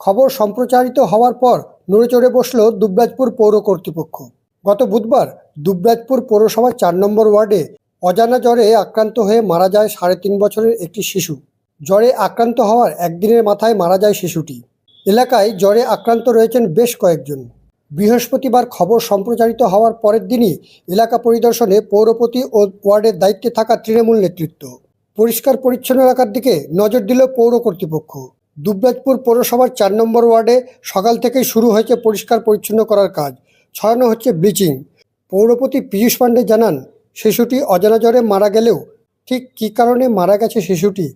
খবর সম্প্রচারিত হওয়ার পর নড়ে চড়ে বসল দুবরাজপুর পৌর কর্তৃপক্ষ। গত বুধবার দুবরাজপুর পৌরসভার চার নম্বর ওয়ার্ডে অজানা জ্বরে আক্রান্ত হয়ে মারা যায় সাড়ে তিন বছরের একটি শিশু। জ্বরে আক্রান্ত হওয়ার একদিনের মাথায় মারা যায় শিশুটি। এলাকায় জ্বরে আক্রান্ত রয়েছেন বেশ কয়েকজন। বৃহস্পতিবার খবর সম্প্রচারিত হওয়ার পরের দিনই এলাকা পরিদর্শনে পৌরপতি ও ওয়ার্ডের দায়িত্বে থাকা তৃণমূল নেতৃত্ব। পরিষ্কার পরিচ্ছন্ন এলাকার দিকে নজর দিল পৌর কর্তৃপক্ষ। দুবরাজপুর পৌরসভার চার নম্বর ওয়ার্ডে সকাল থেকেই শুরু হয়েছে পরিষ্কার পরিচ্ছন্ন করার কাজ। ছড়ানো হচ্ছে ব্লিচিং। পৌরপতি পীযূষ পাণ্ডে জানান, শিশুটি অজানা জ্বরে মারা গেলেও ঠিক কী কারণে মারা গেছে শিশুটি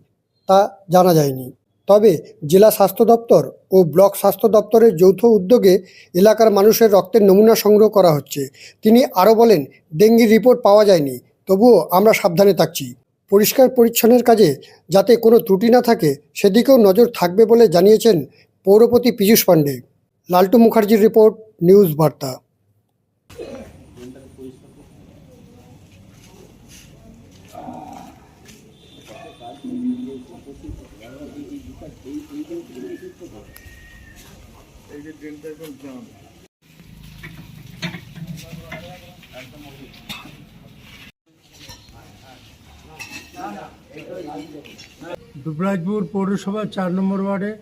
তা জানা যায়নি। তবে জেলা স্বাস্থ্য দপ্তর ও ব্লক স্বাস্থ্য দপ্তরের যৌথ উদ্যোগে এলাকার মানুষের রক্তের নমুনা সংগ্রহ করা হচ্ছে। তিনি আরও বলেন, ডেঙ্গির রিপোর্ট পাওয়া যায়নি, তবুও আমরা সাবধানে থাকছি। পরিষ্কার পরিচ্ছন্নের কাজে যাতে কোনো ত্রুটি না থাকে, সেদিকেও নজর থাকবে বলে জানিয়েছেন পৌরপতি পীযূষ পাণ্ডে। লালটু মুখার্জির রিপোর্ট, নিউজ বার্তা। এই যে দুবরাজপুর পৌরসভা চার নম্বর ওয়ার্ডে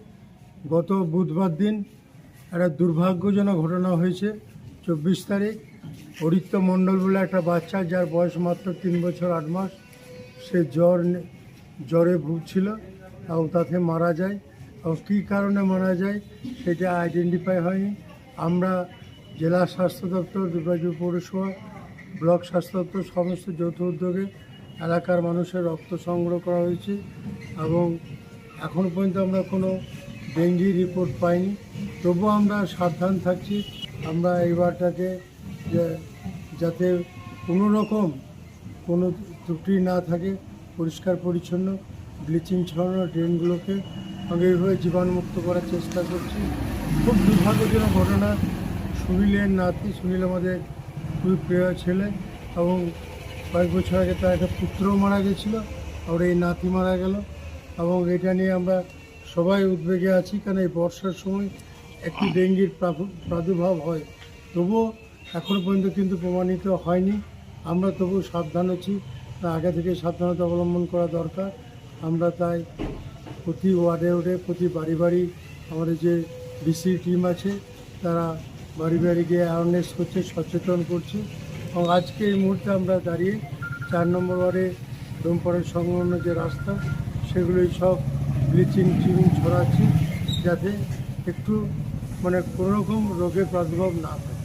গত বুধবার দিন একটা দুর্ভাগ্যজনক ঘটনা হয়েছে। চব্বিশ তারিখ হরিত্য মণ্ডল বলে একটা বাচ্চা যার বয়স মাত্র তিন বছর আট মাস, সে জ্বর জ্বরে ভুগছিল এবং তাতে মারা যায়। এবং কী কারণে মারা যায় সেটা আইডেন্টিফাই হয়নি। আমরা জেলা স্বাস্থ্য দপ্তর, দুবরাজপুর পৌরসভা, ব্লক স্বাস্থ্য দপ্তর, সমস্ত যৌথ উদ্যোগে এলাকার মানুষের রক্ত সংগ্রহ করা হয়েছে এবং এখনও পর্যন্ত আমরা কোনো ডেঙ্গি রিপোর্ট পাইনি। তবুও আমরা সাবধান থাকছি। আমরা এইবারটাকে যে যাতে কোনো রকম কোনো ত্রুটি না থাকে, পরিষ্কার, পরিচ্ছন্ন, ব্লিচিং ছড়ানো ড্রেনগুলোকে এইভাবে জীবাণুমুক্ত করার চেষ্টা করছি। খুব দুর্ভাগ্যজনক ঘটনা। সুনীলের নাতি সুনীল আমাদের খুবই প্রিয় ছেলে এবং কয়েক বছর আগে তার একটা পুত্রও মারা গেছিল আর এই নাতি মারা গেল। এবং এটা নিয়ে আমরা সবাই উদ্বেগে আছি কারণ এই বর্ষার সময় একটি ডেঙ্গির প্রাদু- প্রাদুর্ভাব হয়। তবুও এখনও পর্যন্ত কিন্তু প্রমাণিত হয়নি। আমরা তবু সাবধান আছি আগে থেকে সাবধানতা অবলম্বন করা দরকার। আমরা তাই প্রতি ওয়ার্ডে ওয়ার্ডে, প্রতি বাড়ি বাড়ি আমাদের যে ডিসি টিম আছে, তারা বাড়ি বাড়ি গিয়ে অ্যাওয়ারনেস করছে, সচেতন করছে। এবং আজকে এই মুহূর্তে আমরা দাঁড়িয়ে চার নম্বর ওয়ার্ডে ডোমপাড়ের সংলগ্ন যে রাস্তা, সেগুলোই সব ব্লিচিং চিং ছড়াচ্ছি যাতে একটু মানে কোনোরকম রোগের প্রাদুর্ভাব না থাকে